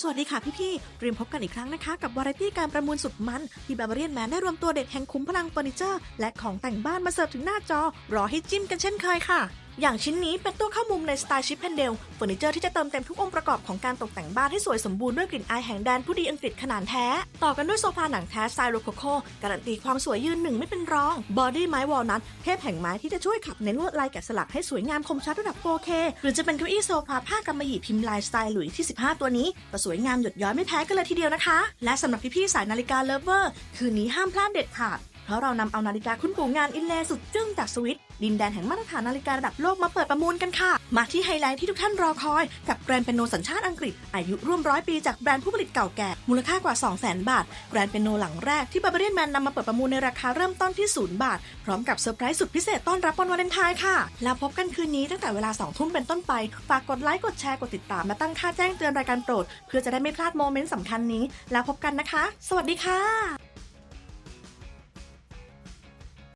สวัสดีค่ะพี่ๆเตรียมพบกันอีกครั้งนะคะ กับวาไรตี้การประมูลสุดมัน ที่บาร์เรียนแมนได้รวมตัวเด็ดแห่งคุ้มพลังเฟอร์นิเจอร์ และของแต่งบ้านมาเสิร์ฟถึงหน้าจอ รอให้จิ้มกันเช่นเคยค่ะ อย่างชิ้นนี้เป็นตัวเข้ามุมในสไตล์ชิปแอนเดลเฟอร์นิเจอร์ที่จะเติมเต็มทุกองค์ประกอบของการตกแต่งบ้านให้สวยสมบูรณ์ด้วยกลิ่นอายแห่งแดนผู้ดีอังกฤษขนาดแท้ ต่อกันด้วยโซฟาหนังแท้สไตล์โรโคโคการันตีความสวยยืนหนึ่งไม่เป็นรอง บอดี้ไม้วอลนัทเทพแห่งไม้ที่จะช่วยขับเน้นลวดลายแกะสลักให้สวยงามคมชัดระดับ 4K หรือจะเป็นเก้าอี้โซฟาผ้ากำมะหยี่พิมพ์ลายสไตล์หลุยที่ 15 ตัวนี้ก็สวยงามหยดย้อยไม่แพ้กันเลยทีเดียวนะคะ และสำหรับพี่ๆสายนาฬิกาเลิฟเวอร์คืนนี้ห้ามพลาดเด็ดขาด เพราะเรานำเอานาฬิกาคุณปู่งานอินเลสุดจึ้งจากสวิตดินแดนแห่งมาตรฐานนาฬิการะดับโลกมาเปิดประมูลกันค่ะ มาที่ไฮไลท์ที่ทุกท่านรอคอย กับแกรนด์เปนโนสัญชาติอังกฤษ อายุร่วมร้อยปีจากแบรนด์ผู้ผลิตเก่าแก่ มูลค่ากว่า 200,000 บาท แกรนด์เปนโนหลังแรกที่บาร์เบเรียนแมนนำมาเปิดประมูลในราคาเริ่มต้นที่ 0 บาท พร้อมกับเซอร์ไพรส์สุดพิเศษต้อนรับวันวาเลนไทน์ค่ะ แล้วพบกันคืนนี้ตั้งแต่เวลา2ทุ่มเป็นต้นไป ฝากกดไลค์ กดแชร์ กดติดตาม และตั้งค่าแจ้งเตือนรายการโปรด เพื่อจะได้ไม่พลาดโมเมนต์สำคัญนี้ แล้วพบกันนะคะ สวัสดีค่ะ